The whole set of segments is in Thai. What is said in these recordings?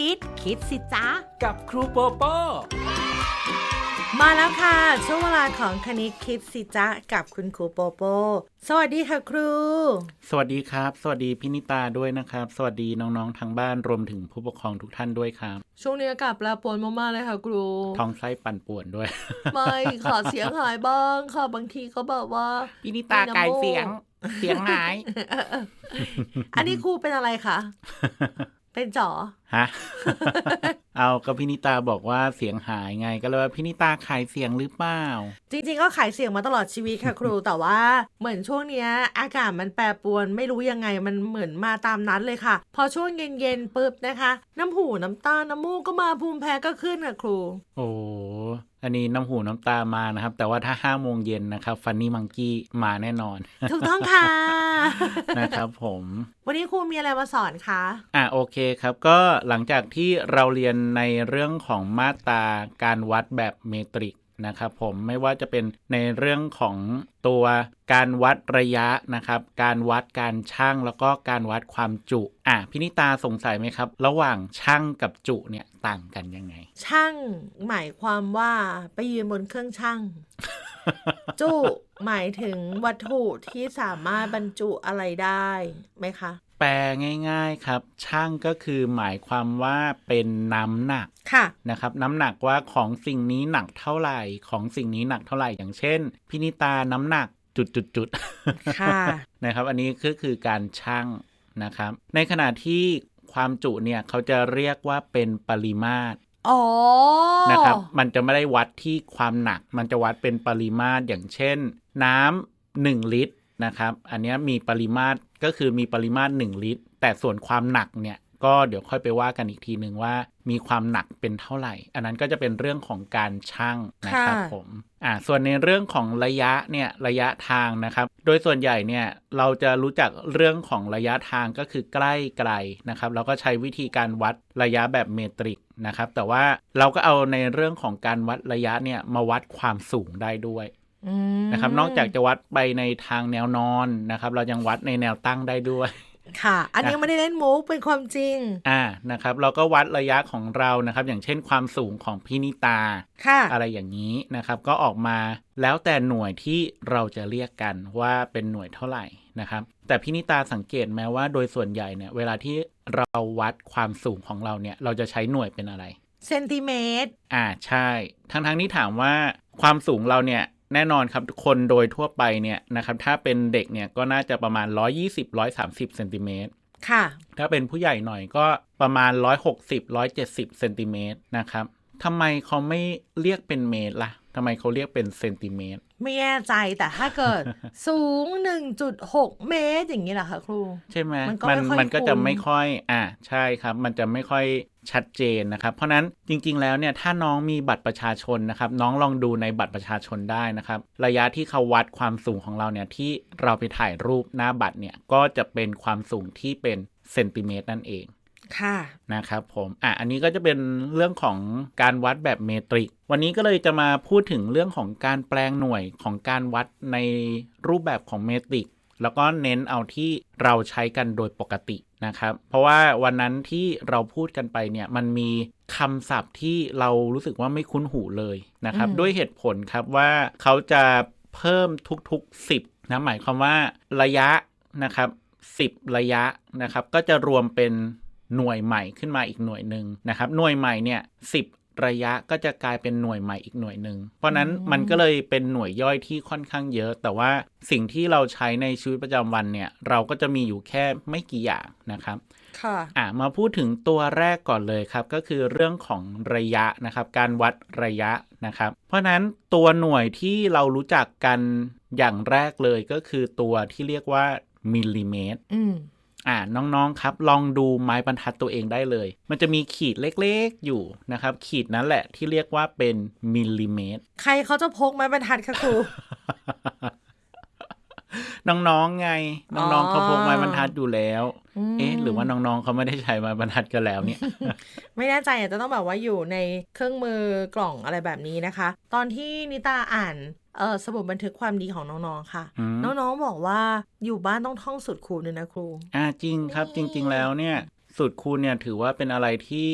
ณิต คิดสิจ๊ะ กับครูโปโป้มาแล้วค่ะ ช่วงเวลาของคณิตคิดสิจ๊ะ กับคุณครูโปโป สวัสดีค่ะครู สวัสดีครับ สวัสดีพินิตาด้วยนะครับ สวัสดีน้องๆทางบ้านรวมถึงผู้ปกครองทุกท่านด้วยครับ ช่วงนี้อากาศแปรปรวนมากๆเลยค่ะครู ท้องไส้ปั่นป่วนด้วย ไม่ค่ะเสียงหายบ้างค่ะบางทีก็แบบว่าพินิตาไกลเสียงเสียงหาย อันนี้ครูเป็นอะไรคะ เป็นจ๋อฮะ เอาก็พินิตาบอกว่าเสียงหายไงก็เลยว่าพินิตาขายเสียงหรือเปล่า จริงๆ ก็ขายเสียงมาตลอดชีวิตค่ะครู แต่ว่าเหมือนช่วงเนี้ย อากาศมันแปรปรวนไม่รู้ยังไงมันเหมือนมาตามนัดเลยค่ะ พอช่วงเย็นๆปุ๊บนะคะ น้ำหูน้ำตา น้ำมูกก็มาภูมิแพ้ก็ขึ้นค่ะครู โอ้ อันนี้น้ำหูน้ำตามานะครับ แต่ว่าถ้าห้าโมงเย็นนะครับฟันนี่มังกี้มาแน่นอน ถูกต้องค่ะ นะครับผม วันนี้ครูมีอะไรมาสอนคะ อะโอเคครับ ก็หลังจากที่เราเรียนในเรื่องของมาตราการวัดแบบเมตริก นะครับผมไม่ว่าจะเป็นในเรื่องของตัวการวัดระยะนะครับ การวัดการช่างแล้วก็การวัดความจุอะพินิตาสงสัยไหมครับ ระหว่างช่างกับจุเนี่ยต่างกันยังไง ช่างหมายความว่าไปยืนบนเครื่องช่าง จุหมายถึงวัตถุที่สามารถบรรจุอะไรได้ไหมคะ แปลง่าย ๆครับ ช่างก็คือหมายความว่าเป็นน้ำหนักค่ะนะครับ น้ำหนักว่าของสิ่งนี้หนักเท่าไหร่ ของสิ่งนี้หนักเท่าไหร่อย่างเช่น พินิตาน้ำหนักจุดจุดจุดค่ะนะครับ อันนี้ก็คือการชั่งนะครับ ในขณะที่ความจุเนี่ยเขาจะเรียกว่าเป็นปริมาตรอ๋อนะครับ มันจะไม่ได้วัดที่ความหนัก มันจะวัดเป็นปริมาตรอย่างเช่น น้ำหนึ่งลิตร นะครับ อันเนี้ยมีปริมาตรก็คือมีปริมาตร 1 ลิตร แต่ส่วนความหนักเนี่ยก็เดี๋ยวค่อยไปว่ากันอีกทีหนึ่งว่ามีความหนักเป็นเท่าไหร่ อันนั้นก็จะเป็นเรื่องของการชั่งนะครับค่ะผมอ่าส่วนในเรื่องของระยะเนี่ยระยะทางนะครับ โดยส่วนใหญ่เนี่ยเราจะรู้จักเรื่องของระยะทางก็คือใกล้ไกลนะครับเราก็ใช้วิธีการวัดระยะแบบเมตริกนะครับ แต่ว่าเราก็เอาในเรื่องของการวัดระยะเนี่ยมาวัดความสูงได้ด้วยอืม นะครับ นอกจากจะวัดไปในทางแนวนอนนะครับ เรายังวัดในแนวตั้งได้ด้วย ค่ะ อันนี้ไม่ได้เล่นมุกเป็นความจริง อ่านะครับ เราก็วัดระยะของเรานะครับ อย่างเช่นความสูงของพินิตาค่ะ อะไรอย่างนี้นะครับ ก็ออกมาแล้วแต่หน่วยที่เราจะเรียกกันว่าเป็นหน่วยเท่าไหร่นะครับ แต่พินิตาสังเกตไหมว่าโดยส่วนใหญ่เนี่ย เวลาที่เราวัดความสูงของเราเนี่ย เราจะใช้หน่วยเป็นอะไรเซนติเมตร อ่าใช่ ทั้งทั้งๆที่ถามว่าความสูงเราเนี่ย แน่นอนครับคนโดยทั่วไปเนี่ยนะครับถ้าเป็นเด็กเนี่ยก็น่าจะประมาณ 120-130เซนติเมตรค่ะ ถ้าเป็นผู้ใหญ่หน่อยก็ประมาณ 160-170เซนติเมตรนะครับทำไมเขาไม่เรียกเป็นเมตรล่ะทำไมเขาเรียกเป็นเซนติเมตร ไม่แน่ใจแต่ถ้าเกิดสูง 1.6 เมตรอย่างนี้เหรอคะครู ใช่ไหมมันก็มันไม่ค่อยมันก็จะคุ้มไม่ค่อย อ่าใช่ครับ มันจะไม่ค่อย ชัดเจนนะครับ เพราะฉะนั้นจริง ๆ แล้วเนี่ยถ้าน้องมีบัตรประชาชนนะครับ น้องลองดูในบัตรประชาชนได้นะครับ ระยะที่เขาวัดความสูงของเราเนี่ยที่เราไปถ่ายรูปหน้าบัตรเนี่ยก็จะเป็นความสูงที่เป็นเซนติเมตรนั่นเอง ค่ะนะครับผมอะอันนี้ก็จะเป็นเรื่องของการวัดแบบเมตริก วันนี้ก็เลยจะมาพูดถึงเรื่องของการแปลงหน่วยของการวัดในรูปแบบของเมตริก แล้วก็เน้นเอาที่เราใช้กันโดยปกตินะครับ เพราะว่าวันนั้นที่เราพูดกันไปเนี่ยมันมีคำศัพท์ที่เรารู้สึกว่าไม่คุ้นหูเลยนะครับอืมด้วยเหตุผลครับว่าเขาจะเพิ่มทุกๆ 10นะหมายความว่าระยะนะครับ10 ระยะนะครับ ก็จะรวมเป็นหน่วยใหม่ขึ้นมาอีกหน่วยหนึ่งนะครับ หน่วยใหม่เนี่ยสิ ระยะก็จะกลายเป็นหน่วยใหม่อีกหน่วยหนึ่ง เพราะนั้นอืมมันก็เลยเป็นหน่วยย่อยที่ค่อนข้างเยอะ แต่ว่าสิ่งที่เราใช้ในชีวิตประจำวันเนี่ย เราก็จะมีอยู่แค่ไม่กี่อย่างนะครับ ค่ะ อะ มาพูดถึงตัวแรกก่อนเลยครับ ก็คือเรื่องของระยะนะครับ การวัดระยะนะครับ เพราะฉะนั้นตัวหน่วยที่เรารู้จักกันอย่างแรกเลยก็คือตัวที่เรียกว่ามิลลิเมตร อืมอ่าน้องๆครับ ลองดูไม้บรรทัดตัวเองได้เลย มันจะมีขีดเล็กๆอยู่นะครับ ขีดนั้นแหละที่เรียกว่าเป็นมิลลิเมตร ใครเขาจะพกไม้บรรทัดคะครู น้องๆไง น้องๆอ๋อเขาพกไม้บรรทัดอยู่แล้วมเอ๊ะ หรือว่าน้องๆเขาไม่ได้ใช้ไม้บรรทัดกันแล้วเนี่ย ไม่แน่ใจอาจจะต้องแบบว่าอยู่ในเครื่องมือกล่องอะไรแบบนี้นะคะ ตอนที่นิตาอ่านเออสมุดบันทึกความดีของน้องๆค่ะอืมน้องๆบอกว่าอยู่บ้านต้องท่องสุดคูณเลยนะครู อ่าจริงครับจริง ๆ แล้วเนี่ยสูตรคูณเนี่ยถือว่าเป็นอะไรที่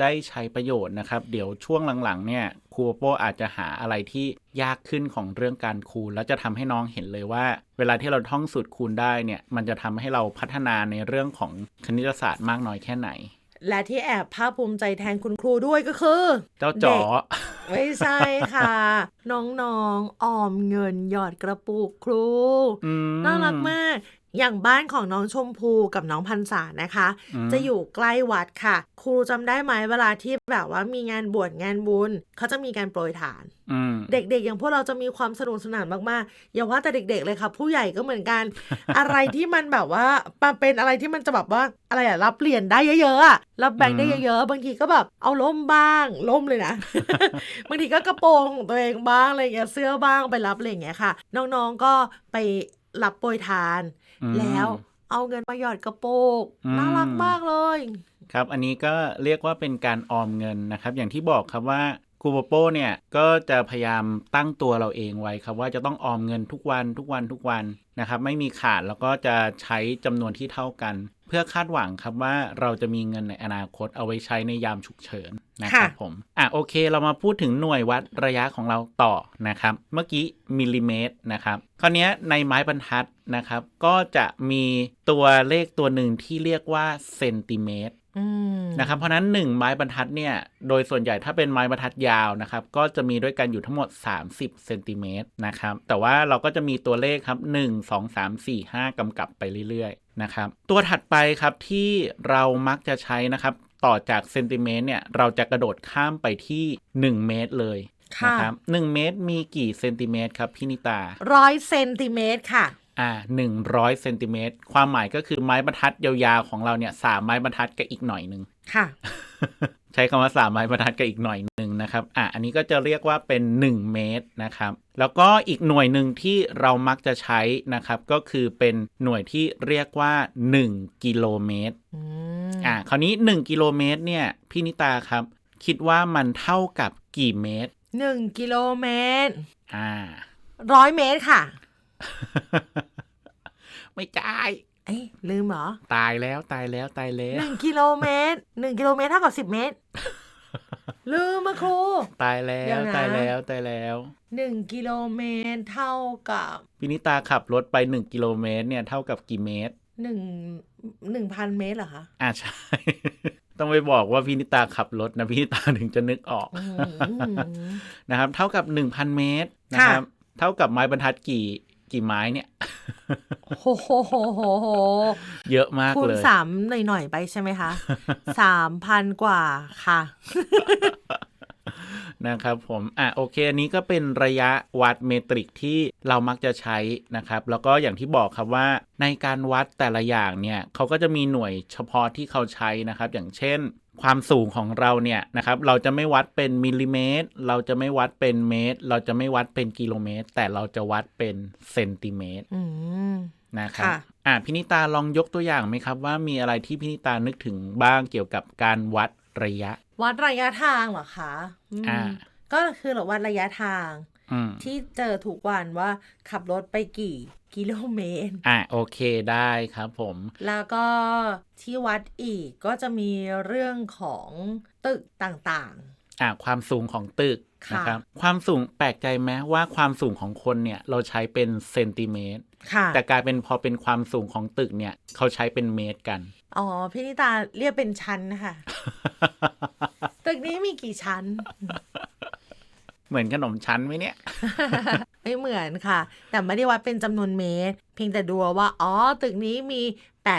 ได้ใช้ประโยชน์นะครับ เดี๋ยวช่วงหลังๆ เนี่ย ครูโปโป้อาจจะหาอะไรที่ยากขึ้นของเรื่องการคูณ แล้วจะทำให้น้องเห็นเลยว่า เวลาที่เราท่องสูตรคูณได้เนี่ย มันจะทำให้เราพัฒนาในเรื่องของคณิตศาสตร์มากน้อยแค่ไหน และที่แอบภาคภูมิใจแทนคุณครูด้วยก็คือ เจ้าจ๋อไม่ใช่ค่ะ น้องๆออมเงินหยอดกระปุกครูอืมน่ารักมาก อย่างบ้านของน้องชมพูกับน้องพันษานะคะอืมจะอยู่ใกล้วัดค่ะ ครูจำได้ไหมเวลาที่แบบว่ามีงานบวชงานบุญเขาจะมีการโปรยทานอืมเด็กๆ อย่างพวกเราจะมีความสนุกสนานมากๆอย่าว่าแต่เด็ก ๆ เลยค่ะ ผู้ใหญ่ก็เหมือนกัน อะไรที่มันแบบว่ามันเป็นอะไรที่มันจะแบบว่าอะไรอะรับเหรียญได้เยอะๆอะรับแบงค์ได้เยอะๆ บางทีก็แบบเอาล่มบ้างล่มเลยนะ บางทีก็กระโปรงของตัวเองบ้างอะไรอย่างเงี้ยเสื้อบ้างไปรับอะไรอย่างเงี้ยค่ะ น้องๆก็ไปรับโปรยทานอืม แล้วเอาเงินมาหยอดกระโปรงอืมน่ารักมากเลย ครับ อันนี้ก็เรียกว่าเป็นการออมเงินนะครับ อย่างที่บอกครับว่าครูโปโป้เนี่ยก็จะพยายามตั้งตัวเราเองไว้ครับว่าจะต้องออมเงินทุกวันทุกวันทุกวันนะครับ ไม่มีขาดแล้วก็จะใช้จำนวนที่เท่ากัน เพื่อคาดหวังครับว่าเราจะมีเงินในอนาคตเอาไว้ใช้ในยามฉุกเฉินนะครับค่ะผม อะโอเคเรามาพูดถึงหน่วยวัดระยะของเราต่อนะครับ เมื่อกี้มิลลิเมตรนะครับคราวเนี้ยในไม้บรรทัดนะครับ ก็จะมีตัวเลขตัวหนึ่งที่เรียกว่าเซนติเมตรอืม นะครับเพราะฉะนั้น1ไม้บรรทัดเนี่ย โดยส่วนใหญ่ถ้าเป็นไม้บรรทัดยาวนะครับ ก็จะมีด้วยกันอยู่ทั้งหมด 30เซนติเมตรนะครับ แต่ว่าเราก็จะมีตัวเลขครับ 1 2 3 4 5กำกับไปเรื่อยๆนะครับ ตัวถัดไปครับที่เรามักจะใช้นะครับ ต่อจากเซนติเมตรเนี่ย เราจะกระโดดข้ามไปที่ 1 เมตรเลยค่ะนะครับ1เมตรมีกี่เซนติเมตรครับพี่นิตาร้อยเซนติเมตรค่ะ อ่าหนึ่งร้อยเซนติเมตรความหมายก็คือไม้บรรทัดยาวๆของเราเนี่ยสามไม้บรรทัดกับอีกหน่อยหนึ่งค่ะ ใช้คำว่าสามไม้บรรทัดกับอีกหน่อยหนึ่งนะครับ อะอันนี้ก็จะเรียกว่าเป็น 1 เมตรนะครับ แล้วก็อีกหน่วยหนึ่งที่เรามักจะใช้นะครับ ก็คือเป็นหน่วยที่เรียกว่า 1 กิโลเมตรอืมอะคราวนี้ 1 กิโลเมตรเนี่ยพี่นิตาครับ คิดว่ามันเท่ากับกี่เมตรหนึ่งกิโลเมตรอ่าร้อยเมตรค่ะ ไม่จ่าย เอ้ยลืมเหรอ ตายแล้วตายแล้วตายแล้หวนึ่งกิโลเมตรหนึ่งกิโลเมตรเท่ากับสิบเมตร ลืมมาครู ตายแล้เดี๋ยววนะ ตายแล้วตายแล้ว หนึ่งกิโลเมตรเท่ากับพี่นิตาขับรถไป1กิโลเมตรเนี่ยเท่ากับกี่เมตร หนึ่งหนึ่งพันเมตรเหรอคะอ่าใช่ ต้องไปบอกว่าพี่นิตาขับรถนะพี่นิตาถึงจะนึกออก อืม นะครับ เท่ากับ 1,000 เมตรนะครับ เท่ากับไม้บรรทัดกี่ กี่ไม้เนี่ยโหโหโหโหโหเยอะมากคูณเลยสามหน่อยหน่อยๆไปใช่ไหมคะสามพันกว่าค่ะนะครับผม อะโอเค อันนี้ก็เป็นระยะวัดเมตริกที่เรามักจะใช้นะครับ แล้วก็อย่างที่บอกครับว่าในการวัดแต่ละอย่างเนี่ยเขาก็จะมีหน่วยเฉพาะที่เขาใช้นะครับ อย่างเช่น ความสูงของเราเนี่ยนะครับเราจะไม่วัดเป็นมิลลิเมตร เราจะไม่วัดเป็นเมตร เราจะไม่วัดเป็นกิโลเมตร แต่เราจะวัดเป็นเซนติเมตรอืมนะครับค่ะอะพินิตาลองยกตัวอย่างไหมครับว่ามีอะไรที่พินิตานึกถึงบ้างเกี่ยวกับการวัดระยะ วัดระยะทางเหรอคะอืมอ่าก็คือเราวัดระยะทางอืมที่เจอทุกวันว่าขับรถไปกี่กิโลเมตร อะโอเคได้ครับผม แล้วก็ที่วัดอีกก็จะมีเรื่องของตึกต่างอะความสูงของตึกค่ะนะครับความสูงแปลกใจไหมว่าความสูงของคนเนี่ยเราใช้เป็นเซนติเมตรๆค่ะแต่กลายเป็นพอเป็นความสูงของตึกเนี่ยเขาใช้เป็นเมตรกัน อ๋อพี่นิตาเรียกเป็นชั้นค่ะ ตึกนี้มีกี่ชั้น เหมือนขนมชั้นไหมเนี่ย ไม่เหมือนค่ะ แต่ไม่ได้วัดเป็นจำนวนเมตร เพียงแต่ดูว่า อ๋อ ตึกนี้มี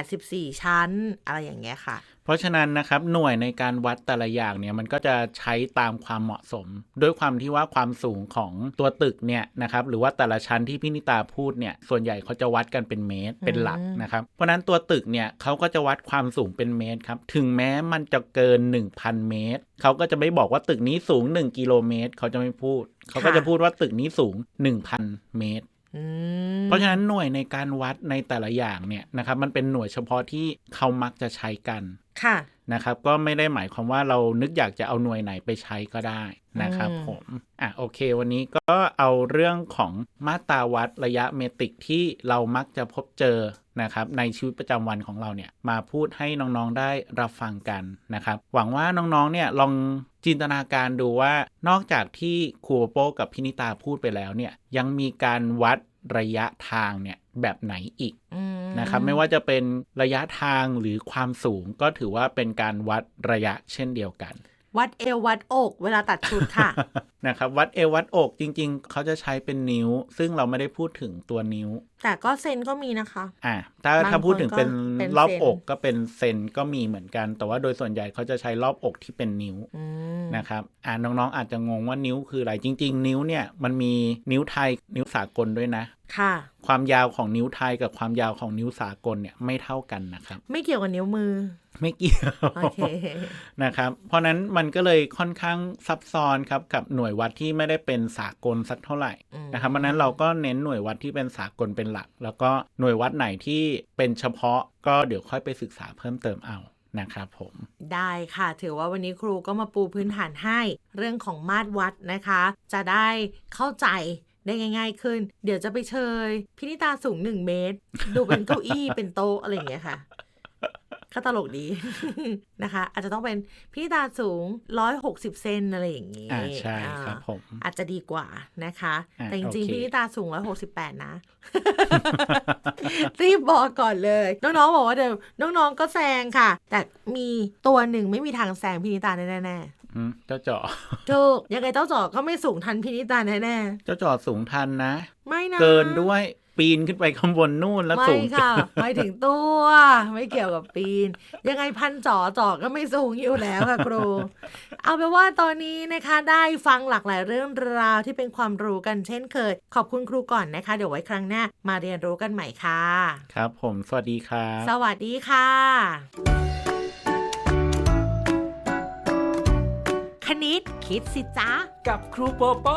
84 ชั้น อะไรอย่างเงี้ยค่ะ เพราะฉะนั้นนะครับหน่วยในการวัดแต่ละอย่างเนี่ยมันก็จะใช้ตามความเหมาะสม ด้วยความที่ว่าความสูงของตัวตึกเนี่ยนะครับหรือว่าแต่ละชั้นที่พี่นิตาพูดเนี่ยส่วนใหญ่เขาจะวัดกันเป็นเมตรเป็นหลักนะครับเพราะฉะนั้นตัวตึกเนี่ยเขาก็จะวัดความสูงเป็นเมตรครับถึงแม้มันจะเกิน 1,000 เมตรเขาก็จะไม่บอกว่าตึกนี้สูง 1 กิโลเมตรเขาจะไม่พูด เขาก็จะพูดว่าตึกนี้สูง 1,000 เมตรอืม เพราะฉะนั้นหน่วยในการวัดในแต่ละอย่างเนี่ยนะครับมันเป็นหน่วยเฉพาะที่เขามักจะใช้กันค่ะนะครับ ก็ไม่ได้หมายความว่าเรานึกอยากจะเอาหน่วยไหนไปใช้ก็ได้นะครับอืมผมอะโอเค วันนี้ก็เอาเรื่องของมาตราวัดระยะเมตริกที่เรามักจะพบเจอนะครับในชีวิตประจำวันของเราเนี่ยมาพูดให้น้องๆได้รับฟังกันนะครับ หวังว่าน้องๆเนี่ยลองจินตนาการดูว่านอกจากที่ครูโปโป้กับพินิตาพูดไปแล้วเนี่ยยังมีการวัด ระยะทางเนี่ยแบบไหนอีกอืมนะครับ ไม่ว่าจะเป็นระยะทางหรือความสูงก็ถือว่าเป็นการวัดระยะเช่นเดียวกัน วัดเอววัดอก เวลาตัดชุดค่ะ นะครับวัดเอววัดอกจริง ๆ เขาจะใช้เป็นนิ้ว ซึ่งเราไม่ได้พูดถึงตัวนิ้ว แต่ก็เซนก็มีนะคะ อะถ้าบางถ้าพูดถึงเป็นคนก็เป็นรอบเซนอกก็เป็นเซนก็มีเหมือนกัน แต่ว่าโดยส่วนใหญ่เขาจะใช้รอบอกที่เป็นนิ้วอืมนะครับอ่าน้องๆอาจจะงงว่านิ้วคืออะไรจริง ๆ นิ้วเนี่ยมันมีนิ้วไทยนิ้วสากลด้วยนะ ค่ะ ความยาวของนิ้วไทยกับความยาวของนิ้วสากลเนี่ยไม่เท่ากันนะครับ ไม่เกี่ยวกับนิ้วมือ ไม่เกี่ยวโอเคนะครับ เพราะนั้นมันก็เลยค่อนข้างซับซ้อนครับกับหน่วยวัดที่ไม่ได้เป็นสากลสักเท่าไหร่อืมนะครับเพราะฉะนั้นเราก็เน้นหน่วยวัดที่เป็นสากลเป็นหลัก แล้วก็หน่วยวัดไหนที่เป็นเฉพาะก็เดี๋ยวค่อยไปศึกษาเพิ่มเติมเอานะครับผมได้ค่ะถือว่าวันนี้ครูก็มาปูพื้นฐานให้ เรื่องของมาตรวัดนะคะ จะได้เข้าใจ ได้ง่าย ๆ ขึ้น เดี๋ยวจะไปเชยพินิตาสูงหนึ่งเมตร ดูเป็นเก้าอี้เป็นโต๊ะอะไรอย่างเงี้ยค่ะก็ตลกดีนะคะ อาจจะต้องเป็นพินิตาสูงร้อยหกสิบเซนอะไรอย่างงี้อ่าใช่อ่าครับผม อาจจะดีกว่านะคะอะแต่จริงโอๆเคพี่นิตาสูง 168 นะ รีบบอกก่อนเลย น้องๆบอกว่าเดี๋ยวน้องๆก็แซงค่ะ แต่มีตัวหนึ่งไม่มีทางแซงพี่นิตาแน่อืม เจ้าจอๆถูกยังไงเจ้าจอก็ไม่สูงทันพี่นิตาแน่เจ้าจอสูงทันนะๆไม่นะ เกินด้วยปีนขึ้นไปข้างบนนู่นแล้วไม่สูงค่ะไม่ถึงตัว ไม่เกี่ยวกับปีน ยังไงพันจอจอก็ไม่สูงอยู่แล้วค่ะครู เอาเป็นว่าตอนนี้นะคะได้ฟังหลากหลายเรื่องราวที่เป็นความรู้กันเช่นเคย ขอบคุณครูก่อนนะคะ เดี๋ยวไว้ครั้งหน้ามาเรียนรู้กันใหม่ค่ะ ครับผมสวัสดีครับ สวัสดีค่ะ คณิตคิดสิจ๊ะกับครูโปโป